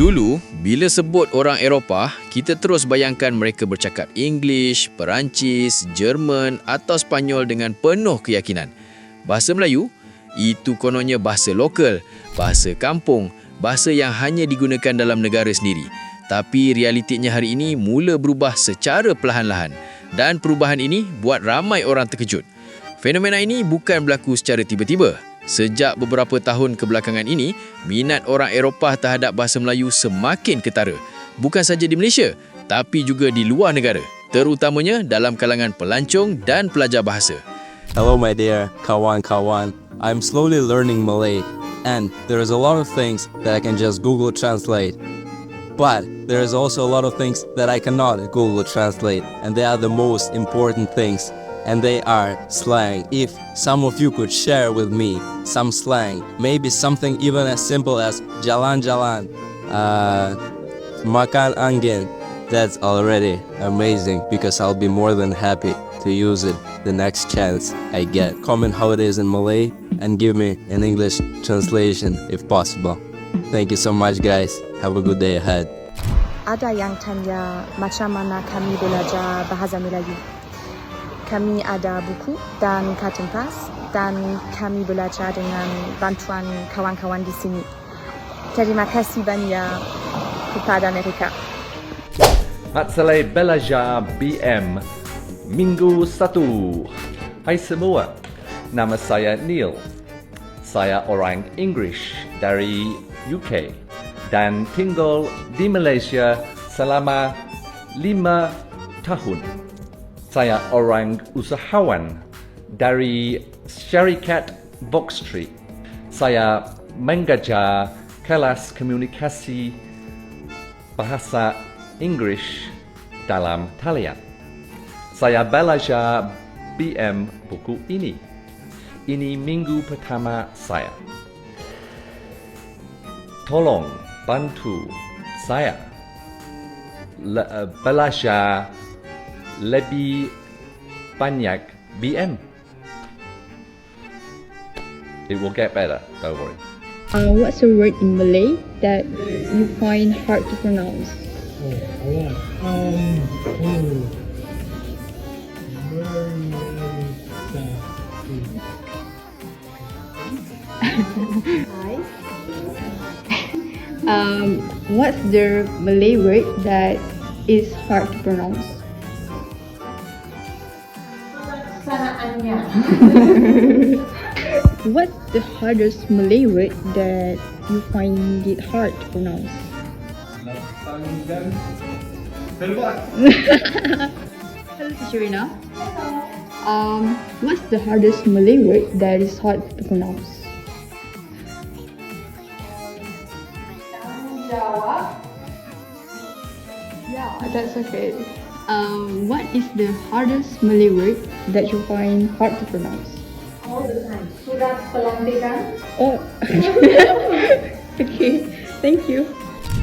Dulu, bila sebut orang Eropah, kita terus bayangkan mereka bercakap English, Perancis, Jerman atau Spanyol dengan penuh keyakinan. Bahasa Melayu, itu kononnya bahasa lokal, bahasa kampung, bahasa yang hanya digunakan dalam negara sendiri. Tapi realitinya hari ini mula berubah secara perlahan-lahan dan perubahan ini buat ramai orang terkejut. Fenomena ini bukan berlaku secara tiba-tiba. Sejak beberapa tahun kebelakangan ini, minat orang Eropah terhadap bahasa Melayu semakin ketara. Bukan saja di Malaysia, tapi juga di luar negara, terutamanya dalam kalangan pelancong dan pelajar bahasa. Hello, my dear kawan-kawan. I'm slowly learning Malay, and there is a lot of things that I can just Google Translate. But there is also a lot of things that I cannot Google Translate, and they are the most important things. And they are slang. If some of you could share with me some slang, maybe something even as simple as jalan-jalan, uh, makan angin, that's already amazing because I'll be more than happy to use it the next chance I get. Comment how it is in Malay and give me an English translation if possible. Thank you so much, guys. Have a good day ahead. Ada yang tanya macam mana kami belajar bahasa Melayu. Kami ada buku dan kertas dan kami belajar dengan bantuan kawan-kawan di sini. Terima kasih banyak kepada mereka. Matsalai Belajar BM Minggu 1 Hai semua. Nama saya Neil. Saya orang English dari UK Dan tinggal di Malaysia selama 5 tahun Saya orang usahawan dari syarikat Box Street Saya mengajar kelas komunikasi bahasa English dalam talian. Saya belajar BM buku ini. Ini minggu pertama saya. Tolong bantu saya uh, belajar lebih banyak BM. It will get better, don't worry. Uh, what's a word in Malay that you find hard to pronounce? Oh, a lot. Um, oh. Very, very Um, what's the Malay word that is hard to pronounce? What's the hardest Malay word that you find it hard to pronounce? Hello, Teacher Rina. Um, what's the hardest Malay word that is hard to pronounce? Yeah, that's okay. Um, what is the hardest Malay word that you find hard to pronounce? All the time. Surat pelantikan. Oh. okay. Thank you.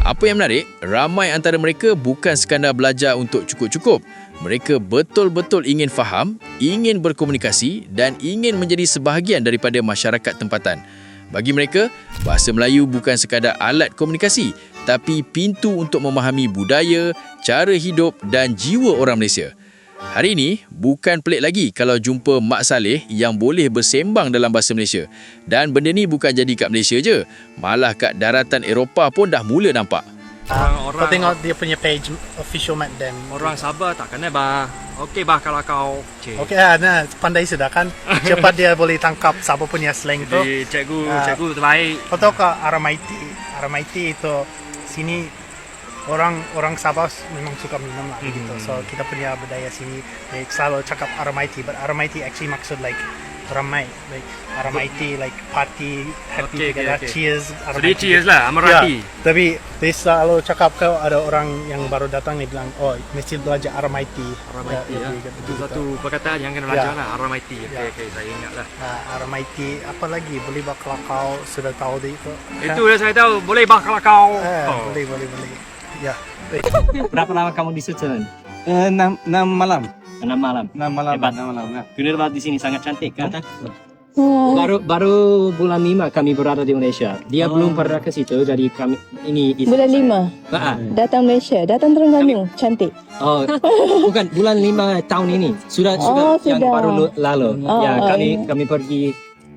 Apa yang menarik, ramai antara mereka bukan sekadar belajar untuk cukup-cukup. Mereka betul-betul ingin faham, ingin berkomunikasi dan ingin menjadi sebahagian daripada masyarakat tempatan. Bagi mereka, bahasa Melayu bukan sekadar alat komunikasi, tapi pintu untuk memahami budaya, cara hidup dan jiwa orang Malaysia. Hari ini, bukan pelik lagi kalau jumpa Mak Saleh yang boleh bersembang dalam bahasa Malaysia. Dan benda ni bukan jadi kat Malaysia je, malah kat daratan Eropah pun dah mula nampak. Orang, kau tengok dia punya page official mat dan Orang Sabah tak kenal bah. Okey bah kalau kau. Cik. Okey ah, nah, pandai sudah kan. Cepat dia boleh tangkap Sabah punya slang tu. Jadi cikgu, Ah. cikgu terbaik. Kau tahu ke Aramaiti? Aramaiti itu sini orang orang Sabah memang suka minum lah gitu. So kita punya budaya sini they selalu cakap Aramaiti, but Aramaiti actually maksud like ramai, like Aramaiti like party, happy Okay, okay, together, okay. cheers. So dia cheers lah, Amarati. Ya, tapi dia selalu cakap kalau ada orang yang baru datang dia bilang, oh mesti belajar Aramaiti. Aramaiti ya. kata Itu gitu. satu perkataan yang kena belajar Ya. lah. Aramaiti. Okey, Ya. okey, saya ingat lah. Nah, Aramaiti apa lagi? Boleh bakal kau sudah tahu dia itu? Itu dah saya tahu. Boleh bah kalau kau. Eh, Oh. boleh, boleh, boleh. Ya. Berapa lama kamu di Switzerland? Uh, enam, enam malam. Enam malam. Enam malam. Hebat. Enam malam. ya. Funeral di sini sangat cantik kan? Baru baru bulan lima kami berada di Malaysia. Dia belum pernah ke situ, jadi kami ini Bulan lima Ah, ah. datang Malaysia, datang Terengganu, cantik. Oh, bukan bulan lima tahun ini. Sudah Oh, sudah yang sudah. baru lu- lalu. Oh, ya, oh, kami iya. kami pergi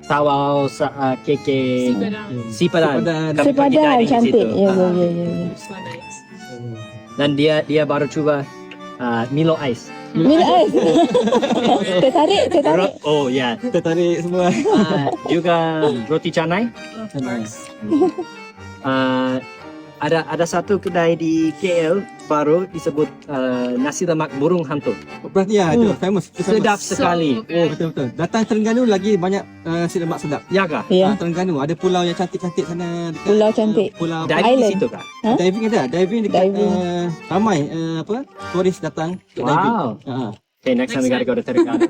Tawau, sa, uh, KK, Sipadan. Kami Sepadan diving di cantik. situ. Ya, Ah. ya, ya, ya. ya. Dan dia dia baru cuba uh, Milo Ice. Mila Ais. tertarik, tertarik. Ro- oh ya, tertarik semua. Ah, juga roti canai. Ah, ada ada satu kedai di KL baru disebut uh, nasi lemak burung hantu. Berarti ya, itu famous. Itu Sedap famous. sekali. Oh, betul betul. Datang Terengganu lagi banyak uh, nasi lemak sedap. Ya kah? Ya, Ah, Terengganu ada pulau yang cantik-cantik sana dekat pulau cantik. pulau Diving di Island. situ kah? Ha? diving ada, diving dekat Diving. Uh, ramai uh, apa? Turis datang untuk diving. Wow. Ha. Okay, next time we gotta go to. Terengganu.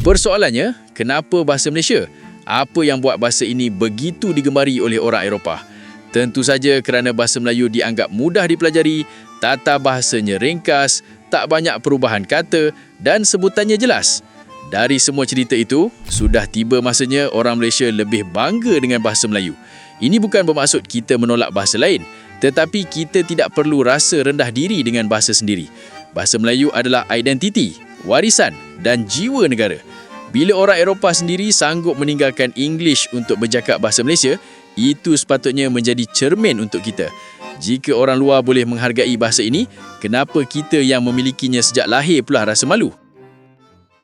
Persoalannya, kenapa bahasa Malaysia? Apa yang buat bahasa ini begitu digemari oleh orang Eropah? Tentu saja kerana bahasa Melayu dianggap mudah dipelajari, tata bahasanya ringkas, tak banyak perubahan kata dan sebutannya jelas. Dari semua cerita itu, sudah tiba masanya orang Malaysia lebih bangga dengan bahasa Melayu. Ini bukan bermaksud kita menolak bahasa lain, tetapi kita tidak perlu rasa rendah diri dengan bahasa sendiri. Bahasa Melayu adalah identiti, warisan dan jiwa negara. Bila orang Eropah sendiri sanggup meninggalkan English untuk bercakap bahasa Malaysia, itu sepatutnya menjadi cermin untuk kita. Jika orang luar boleh menghargai bahasa ini, kenapa kita yang memilikinya sejak lahir pula rasa malu?